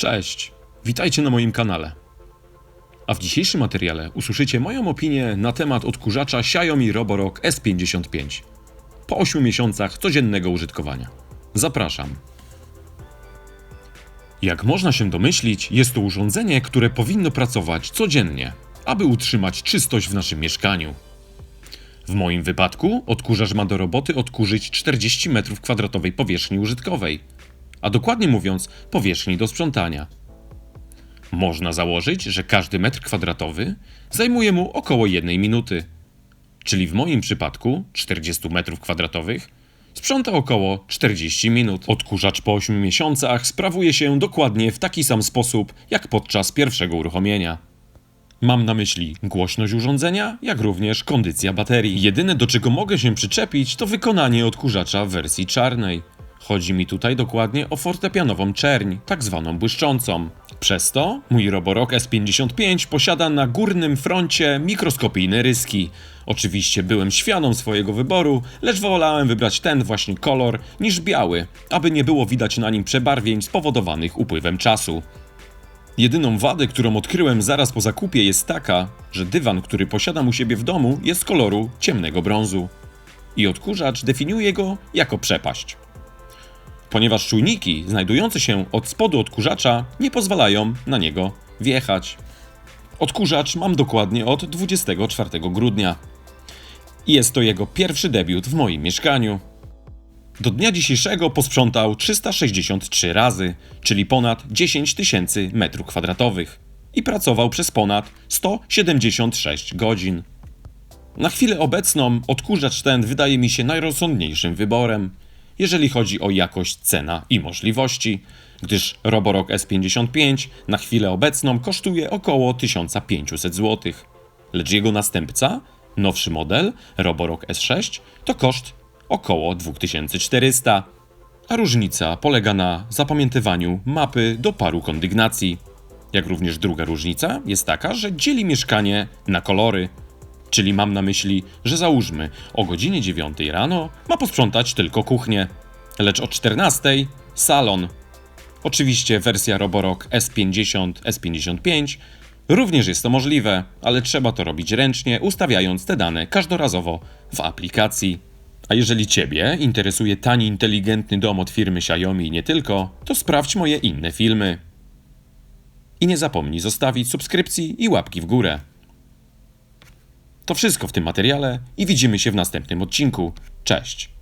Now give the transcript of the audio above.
Cześć, witajcie na moim kanale. A w dzisiejszym materiale usłyszycie moją opinię na temat odkurzacza Xiaomi Roborock S55 po 8 miesiącach codziennego użytkowania. Zapraszam. Jak można się domyślić, jest to urządzenie, które powinno pracować codziennie, aby utrzymać czystość w naszym mieszkaniu. W moim wypadku odkurzacz ma do roboty odkurzyć 40 m2 powierzchni użytkowej, a dokładnie mówiąc powierzchni do sprzątania. Można założyć, że każdy metr kwadratowy zajmuje mu około jednej minuty, czyli w moim przypadku 40 metrów kwadratowych sprząta około 40 minut. Odkurzacz po 8 miesiącach sprawuje się dokładnie w taki sam sposób jak podczas pierwszego uruchomienia. Mam na myśli głośność urządzenia, jak również kondycja baterii. Jedyne do czego mogę się przyczepić to wykonanie odkurzacza w wersji czarnej. Chodzi mi tutaj dokładnie o fortepianową czerń, tak zwaną błyszczącą. Przez to mój Roborock S55 posiada na górnym froncie mikroskopijne ryski. Oczywiście byłem świaną swojego wyboru, lecz wolałem wybrać ten właśnie kolor niż biały, aby nie było widać na nim przebarwień spowodowanych upływem czasu. Jedyną wadę, którą odkryłem zaraz po zakupie jest taka, że dywan, który posiadam u siebie w domu jest koloru ciemnego brązu. I odkurzacz definiuje go jako przepaść. Ponieważ czujniki znajdujące się od spodu odkurzacza nie pozwalają na niego wjechać. Odkurzacz mam dokładnie od 24 grudnia. Jest to jego pierwszy debiut w moim mieszkaniu. Do dnia dzisiejszego posprzątał 363 razy, czyli ponad 10 tysięcy metrów kwadratowych i pracował przez ponad 176 godzin. Na chwilę obecną odkurzacz ten wydaje mi się najrozsądniejszym wyborem, jeżeli chodzi o jakość, cena i możliwości, gdyż Roborock S55 na chwilę obecną kosztuje około 1500 zł, lecz jego następca, nowszy model Roborock S6 to koszt około 2400, a różnica polega na zapamiętywaniu mapy do paru kondygnacji. Jak również druga różnica jest taka, że dzieli mieszkanie na kolory. Czyli mam na myśli, że załóżmy o godzinie 9 rano ma posprzątać tylko kuchnię, lecz o 14 salon. Oczywiście wersja Roborock S50, S55 również jest to możliwe, ale trzeba to robić ręcznie, ustawiając te dane każdorazowo w aplikacji. A jeżeli Ciebie interesuje tani, inteligentny dom od firmy Xiaomi i nie tylko, to sprawdź moje inne filmy. I nie zapomnij zostawić subskrypcji i łapki w górę. To wszystko w tym materiale i widzimy się w następnym odcinku. Cześć!